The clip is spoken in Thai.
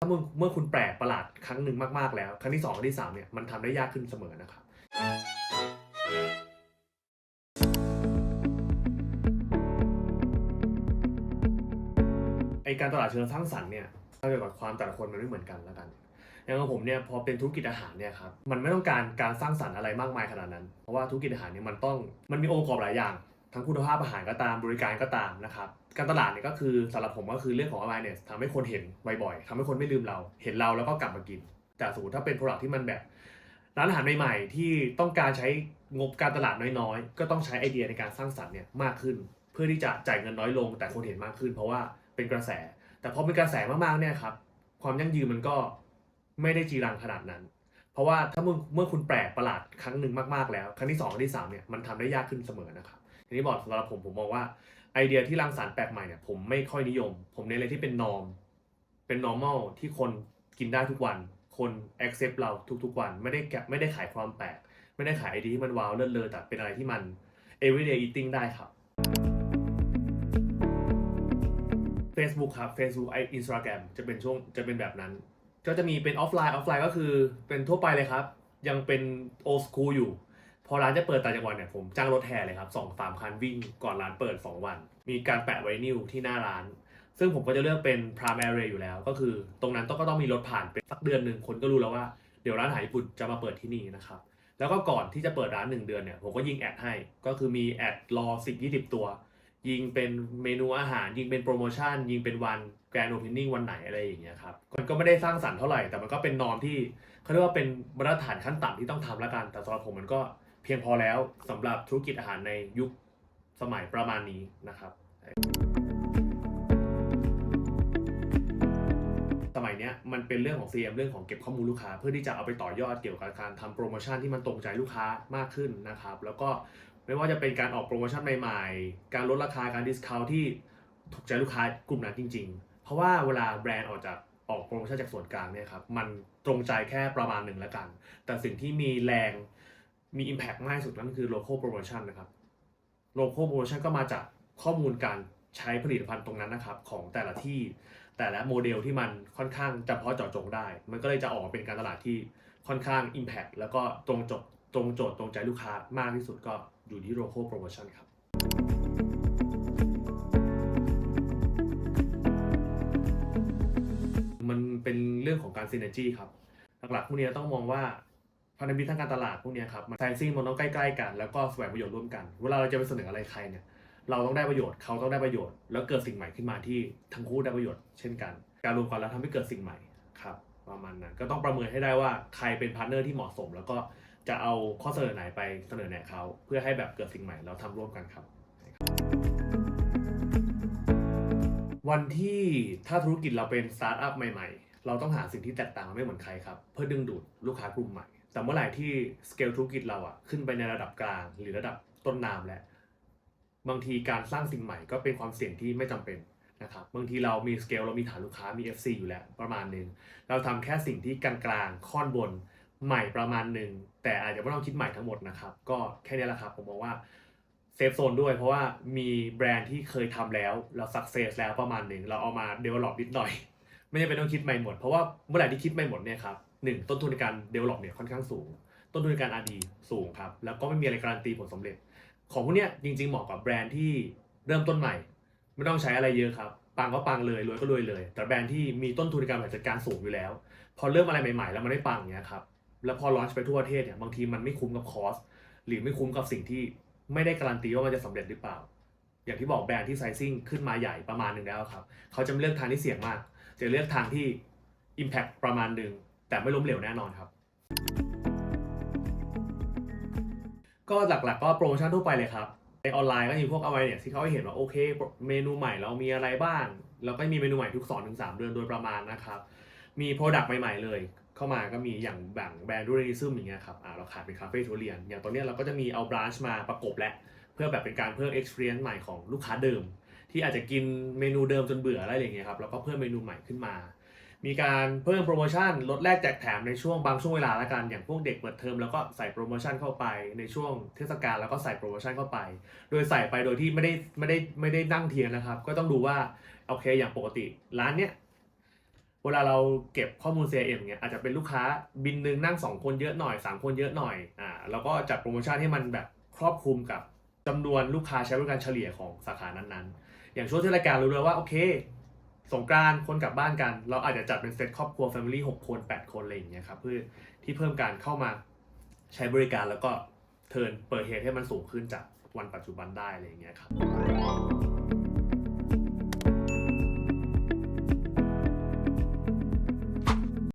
ถ้าเมื่อเมื่อคุณแปลกประหลาดครั้งหนึ่งมากๆแล้ว ครั้งที่สองครั้งที่สามเนี่ยมันทำได้ยากขึ้นเสมอนะครับ ไอการตลาดเชิงสร้างสรรค์เนี่ยถ้าเกี่ยวกับความแต่ละคนมันไม่เหมือนกันแล้วกันอย่างของผมเนี่ยพอเป็นธุรกิจอาหารเนี่ยครับมันไม่ต้องการการสร้างสรรค์อะไรมากมายขนาดนั้น เพราะว่าธุรกิจอาหารเนี่ยมันต้องมันมีองค์ประกอบหลายอย่าง ทั้งคุณภาพอาหารก็ตามบริการก็ตามนะครับการตลาดเนี่ยก็คือสำหรับผมก็คือเรื่องของ awareness ทำให้คนเห็นบ่อยๆทำให้คนไม่ลืมเรา เห็นเราแล้วก็กลับมากิน แต่สมมติถ้าเป็น product ที่มันแบบร้านอาหารใหม่ๆ ที่ต้องการใช้งบการตลาดน้อยๆ ก็ต้องใช้ไอเดียในการสร้างสรรค์เนี่ยมากขึ้น เพื่อที่จะจ่ายเงินน้อยลง แต่คนเห็นมากขึ้น เพราะว่าเป็นกระแส แต่พอเป็นกระแสมากๆเนี่ยครับความยั่งยืนมันก็ไม่ได้จีรังขนาดนั้น เพราะว่าถ้าเมื่อเมื่อคุณแปลกประหลาดครั้งหนึ่งมากๆแล้ว ครั้งที่สองครั้งที่สามเนี่ยมันทำได้ยากขึ้นเสมอนะครับ ทีนี้บอกสำหรับผมผมมองว่าไอเดียที่รังสรรค์แปลกใหม่เนี่ยผมไม่ค่อยนิยม ผมเน้นอะไรที่เป็นนอมเป็น normal ที่คนกินได้ทุกวัน คน accept เราทุกๆวัน ไม่ได้แกไม่ได้ขายความแปลก ไม่ได้ขายไอเดียที่มันว้าวเลิศเลอแต่เป็นอะไรที่มัน everyday eating ได้ครับ Facebook ครับ Facebook ไอ Instagram จะเป็นช่วงจะเป็นแบบนั้น ก็จะมีเป็นออฟไลน์ออฟไลน์ก็คือเป็นทั่วไปเลยครับ ยังเป็น old school อยู่ พอร้านจะเปิดต่างจังหวัดเนี่ยผมจ้างรถแห่เลยครับสองสามคันวิ่งก่อนร้านเปิด 2 วัน มีการแปะไวนิลที่หน้าร้าน ซึ่งผมก็จะเลือกเป็น prime area อยู่แล้ว ก็คือตรงนั้นต้องก็ต้องมีรถผ่านเป็นสักเดือนหนึ่งคนก็รู้แล้วว่าเดี๋ยวร้านอาหารญี่ปุ่นจะมาเปิดที่นี่นะครับแล้วก็ก่อนที่จะเปิดร้าน 1 เดือนเนี่ยผมก็ยิงแอดให้ ก็คือมีแอดรอ10 20ตัว ยิงเป็นเมนูอาหาร ยิงเป็นโปรโมชั่น ยิงเป็นวันแกรนด์โอเพนนิ่งวันไหนอะไรอย่างเงี้ยครับมันก็ไม่ได้สร้างสรรค์เท่าไหร่แต่มันก็เป็นนอมที่เขาเรียกว่าเป็นมาตรฐานขั้นต่ำที่ต้องทำล้วกัน แต่สำหรับผมมันก็ เพียงพอแล้วสำหรับธุรกิจอาหารในยุคสมัยประมาณนี้นะครับ สมัยนี้มันเป็นเรื่องของ CM เรื่องของเก็บข้อมูลลูกค้า เพื่อที่จะเอาไปต่อยอดเกี่ยวกับการทำโปรโมชั่นที่มันตรงใจลูกค้ามากขึ้นนะครับ แล้วก็ไม่ว่าจะเป็นการออกโปรโมชั่นใหม่ๆ การลดราคาการดิสคาวที่ถูกใจลูกค้ากลุ่มนั้นจริง ๆ เพราะว่าเวลาแบรนด์ออกจากออกโปรโมชั่นจากส่วนกลางเนี่ยครับ มันตรงใจแค่ประมาณหนึ่งแล้วกัน แต่สิ่งที่มีแรง มี Impact มากที่สุดนั่นคือ local promotion นะครับ local promotion ก็มาจากข้อมูลการใช้ผลิตภัณฑ์ตรงนั้นนะครับ ของแต่ละที่แต่ละโมเดลที่มันค่อนข้างจำเพาะเจาะจงได้ มันก็เลยจะออกมาเป็นการตลาดที่ค่อนข้าง Impact แล้วก็ตรงจบตรงโจทย์ตรงใจลูกค้ามากที่สุดก็อยู่ที่ local promotion ครับมันเป็นเรื่องของการ synergy ครับ หลักๆพวกนี้ต้องมองว่า พันธมิตรทางการตลาดพวกนี้ครับมันซซิ่งมันต้องใกล้ๆกันแล้วก็แสวงประโยชน์ร่วมกัน เวลาเราจะไปเสนออะไรใครเนี่ยเราต้องได้ประโยชน์เขาต้องได้ประโยชน์ แล้วเกิดสิ่งใหม่ขึ้นมาที่ทั้งคู่ได้ประโยชน์เช่นกัน การรวมกันแล้วทำให้เกิดสิ่งใหม่ครับประมาณนั้นก็ต้องประเมินให้ได้ว่าใครเป็นพาร์ทเนอร์ที่เหมาะสม แล้วก็จะเอาข้อเสนอไหนไปเสนอแนะเขาเพื่อให้แบบเกิดสิ่งใหม่แล้วทำร่วมกันครับ วันที่ถ้าธุรกิจเราเป็นสตาร์ทอัพใหม่ ๆ เราต้องหาสิ่งที่แตกต่างไม่เหมือนใครครับ เพื่อดึงดูดลูกค้ากลุ่มใหม่ แต่เมื่อไหร่ที่สเกลธุรกิจเราอะขึ้นไปในระดับกลางหรือระดับต้นน้ำแล้วบางทีการสร้างสิ่งใหม่ก็เป็นความเสี่ยงที่ไม่จำเป็นนะครับบางทีเรามีสเกลเรามีฐานลูกค้ามี FC อยู่แล้วประมาณหนึ่งเราทำแค่สิ่งที่กลางๆค่อนบนใหม่ประมาณหนึ่งแต่อาจจะไม่ต้องคิดใหม่ทั้งหมดนะครับ ก็แค่นี้แหละครับผมมองว่าเซฟโซนด้วยเพราะว่ามีแบรนด์ที่เคยทำแล้วเราสักเซสแล้วประมาณหนึ่งเราเอามาเดเวลลอปนิดหน่อย ไม่จำเป็นต้องคิดใหม่หมด เพราะว่าเมื่อไหร่ที่คิดใหม่หมดเนี่ยครับ หนึ่งต้นทุนในการเดเวลลอปเนี่ยค่อนข้างสูง ต้นทุนในการ R&D สูงครับ แล้วก็ไม่มีอะไรการันตีผลสำเร็จ ของพวกเนี้ยจริงๆเหมาะกับแบรนด์ที่เริ่มต้นใหม่ ไม่ต้องใช้อะไรเยอะครับ ปังก็ปังเลยรวยก็รวยเลย แต่แบรนด์ที่มีต้นทุนในการบริหารจัดการสูงอยู่แล้ว พอเริ่มอะไรใหม่ๆ แล้วมันไม่ปังเนี้ยครับแล้วพอลอนช์ไปทั่วประเทศเนี่ยบางทีมันไม่คุ้มกับคอสหรือไม่คุ้มกับสิ่งที่ไม่ได้การันตีว่ามันจะสำเร็จหรือเปล่า อย่างที่บอกแบรนด์ที่ไซซิ่งขึ้นมาใหญ่ประมาณหนึ่งแล้วครับ เขาจะเลือกทางที่เสี่ยงมาก จะเลือกทางที่ Impact ประมาณหนึ่ง แต่ไม่ล้มเหลวแน่นอนครับ ก็หลักๆก็โปรโมชั่นทั่วไปเลยครับในออนไลน์ก็มีพวกเอาไว้เนี่ยที่เขาให้เห็นว่าโอเค เมนูใหม่เรามีอะไรบ้างแล้วก็มีเมนูใหม่ทุก 2-3 เดือนโดยประมาณนะครับ มีโปรดักต์ใหม่ ๆ เลยเข้ามาก็มีอย่างแบ่งแบรนด์ดูเรนิซึมอย่างเงี้ยครับอ่าเราขายเป็นคาเฟ่ทุเรียน อย่างตอนนี้เราก็จะมีเอาบรานช์มาประกบและ เพื่อแบบเป็นการเพิ่ม experience ใหม่ของลูกค้าเดิม ที่อาจจะกินเมนูเดิมจนเบื่ออะไรอย่างเงี้ยครับแล้วก็เพิ่มเมนูใหม่ขึ้นมา มีการเพิ่มโปรโมชั่นลดแลกแจกแถมในช่วงบางช่วงเวลาละกันอย่างพวกเด็กเปิดเทอมแล้วก็ใส่โปรโมชั่นเข้าไปในช่วงเทศกาลแล้วก็ใส่โปรโมชั่นเข้าไป โดยใส่ไปโดยที่ไม่ได้ไม่ได้ไม่ได้นั่งเทียนนะครับ ก็ต้องดูว่าโอเคอย่างปกติ ร้านเนี้ยเวลาเราเก็บข้อมูล CRM เงี้ยอาจจะเป็นลูกค้าบินหนึ่งนั่ง 2 คนเยอะหน่อย 3 คนเยอะหน่อยอ่าแล้วก็จัดโปรโมชั่นให้มันแบบครอบคลุมกับจำนวนลูกค้าใช้บริการเฉลี่ยของสาขานั้นๆ อย่างช่วงเที่รายการรู้เลยว่าโอเค สงกรานต์คนกลับบ้านกัน เราอาจจะจัดเป็นเซตครอบครัว Family 6 คน 8 คนอะไรอย่างเงี้ยครับเพื่อที่เพิ่มการเข้ามาใช้บริการแล้วก็เทิร์นเปิดเหตุให้มันสูงขึ้นจากวันปัจจุบันได้อะไรอย่างเงี้ยครับ